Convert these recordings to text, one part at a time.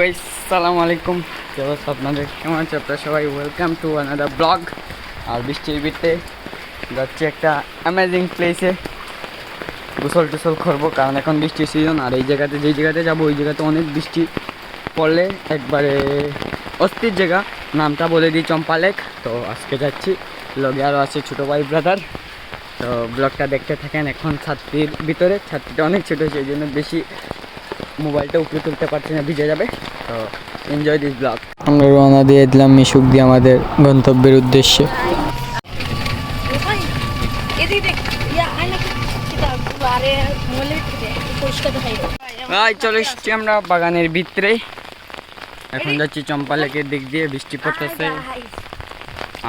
Guys সালাম আলাইকুম কি অবস্থা আপনাদের? কেমন আছে আপনারা সবাই? ওয়েলকাম টু আনাদার ব্লগ আর বৃষ্টির বিতে যাচ্ছি একটা অ্যামেজিং প্লেসে গোসল টোসল করব কারণ এখন বৃষ্টির সিজন আর এই জায়গাতে যেই জায়গাতে যাব ওই জায়গাতে অনেক বৃষ্টি পড়লে একবারে অস্থির জায়গা। নামটা বলে দিই চম্পা লেক। তো আজকে যাচ্ছি। লগে আরও আছে ছোটো ভাই ব্রাদার তো ব্লগটা দেখতে থাকেন এখন ছাত্রীর ভিতরে। ছাত্রীটা অনেক ছোটো সেই জন্য বেশি মোবাইলটা উপরে তুলতে পারছি না ভিজে যাবে। তো এনজয় দিস ব্লগ আমরা রওনা দিয়ে দিলাম মিশুক দিয়ে আমাদের গন্তব্যের উদ্দেশ্যে। ইয়া ভাই চলে এসছি আমরা বাগানের ভিতরে। এখন যাচ্ছি চম্পা লেকের দিক দিয়ে বৃষ্টি পড়তেছে।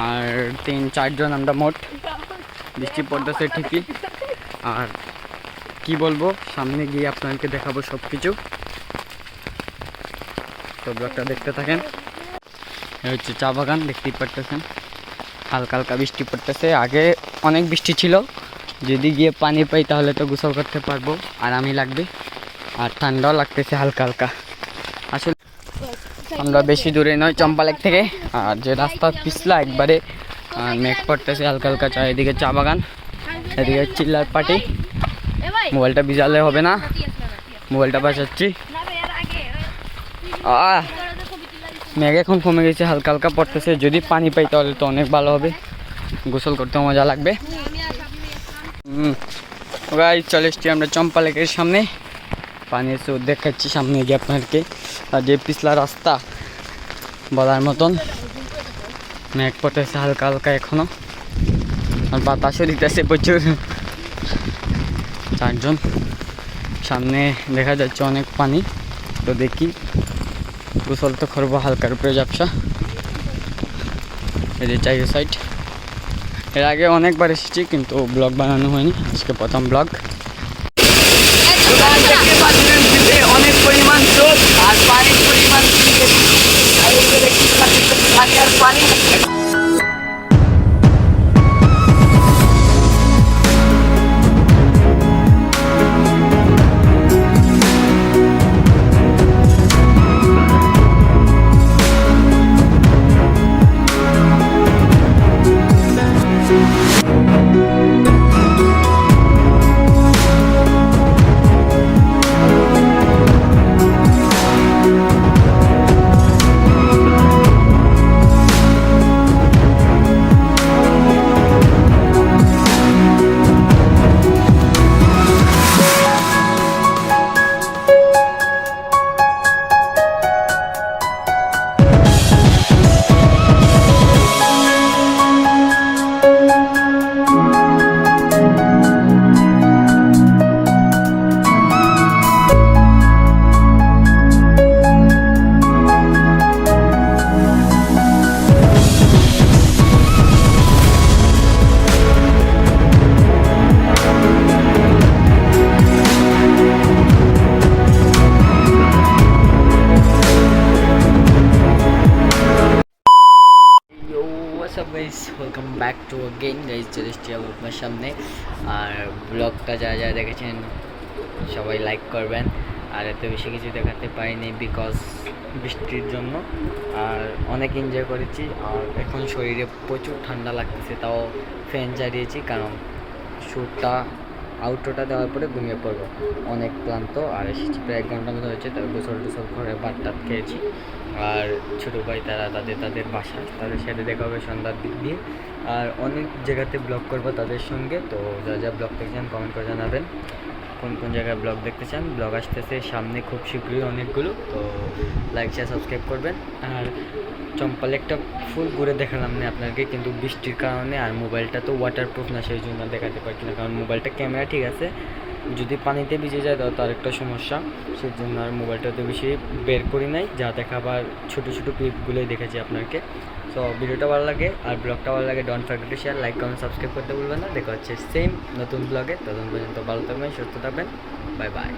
আর তিন চারজন আমরা মোট। বৃষ্টি পড়তেছে ঠিকই। আর কি বলব? সামনে গিয়ে আপনাদেরকে দেখাবো সব কিছু তো ব্লগটা দেখতে থাকেন। হচ্ছে চা বাগান, দেখতেই পারতেছেন। হালকা হালকা বৃষ্টি পড়তেছে। আগে অনেক বৃষ্টি ছিল। যদি গিয়ে পানি পাই তাহলে তো গোসল করতে পারব। আরামই লাগবে। আর ঠান্ডাও লাগতেছে হালকা হালকা। আসলে আমরা বেশি দূরে নয় চম্পালেক থেকে। আর যে রাস্তা পিছলা, একবারে মেঘ পড়তেছে হালকা হালকা চা। এদিকে চা বাগান, এদিকে চিল্লার পাটি মোবাইলটা ভিজালে হবে না। মোবাইলটা বাঁচাচ্ছি মেঘ এখন কমে গেছে, হালকা হালকা পড়তেছে। যদি পানি পাই তাহলে তো অনেক ভালো হবে। গোসল করতে মজা লাগবে। গাই চলে এসছি আমরা চম্পা লেকের সামনে। পানি এসে দেখাচ্ছি সামনে গিয়ে আপনাদেরকে। আর যে পিছলা রাস্তা বলার মতন। মেঘ পড়তেছে হালকা হালকা এখনও। আর বাতাসও দিতেছে প্রচুর। চারজন। সামনে দেখা যাচ্ছে অনেক পানি। তো দেখি, গোসল তো করব হালকার উপরে ব্যবসা এই যে সাইড। এর আগে অনেকবার এসেছি, কিন্তু ব্লগ বানানো হয়নি। আজকে প্রথম vlog what's up guys welcome back to again guys চলে এসছি আপনার সামনে আর ব্লগটা যা যা দেখেছেন, সবাই লাইক করবেন। আর এত বেশি কিছু দেখাতে পারিনি বিকজ বৃষ্টির জন্য। আর অনেক এনজয় করেছি। আর এখন শরীরে প্রচুর ঠান্ডা লাগতেছে, তাও ফ্যান চালিয়েছি কারণ শ্যুটটা আউটরোটা দেওয়ার পরে ঘুমিয়ে পড়ব। অনেক ক্লান্ত, আর এসেছি প্রায় এক ঘণ্টার মতো হয়েছে তার গোসল টোসল করে ভাত টাত খেয়েছি। আর ছোটো ভাই, তারা তাদের তাদের বাসা, তাদের সাথে দেখা হবে সন্ধ্যার দিক দিয়ে। আর অনেক জায়গাতে ব্লগ করব তাদের সঙ্গে, তো যা যা ব্লগ দেখছেন কমেন্ট করে জানাবেন। কোন কোন জায়গায় ব্লগ দেখতে চান, ব্লগ আসতেছে সামনে খুব শীঘ্রই অনেকগুলো, তো লাইক শেয়ার সাবস্ক্রাইব করবেন। আর চম্পা লেকটা ফুল ঘুরে দেখালাম না আপনাকে, কিন্তু বৃষ্টির কারণে আর মোবাইলটা তো ওয়াটারপ্রুফ না, সেই জন্য দেখাতে পারছি না, কারণ মোবাইলটা ক্যামেরা ঠিক আছে? যদি পানিতে ভিজে যায় তাও তার একটা সমস্যা, সেই জন্য আর মোবাইলটা তো বেশি বের করি নাই, যা দেখাবার ছোটো ছোটো ক্লিপগুলোই দেখেছি আপনাকে। সো ভিডিওটা ভালো লাগে আর ব্লগটা ভালো লাগে don't forget to share like comment subscribe করতে ভুলবেন না। দেখা হচ্ছে সেম নতুন ব্লগে ততক্ষণ পর্যন্ত ভালো থাকবেন, সুস্থ থাকবেন। Bye bye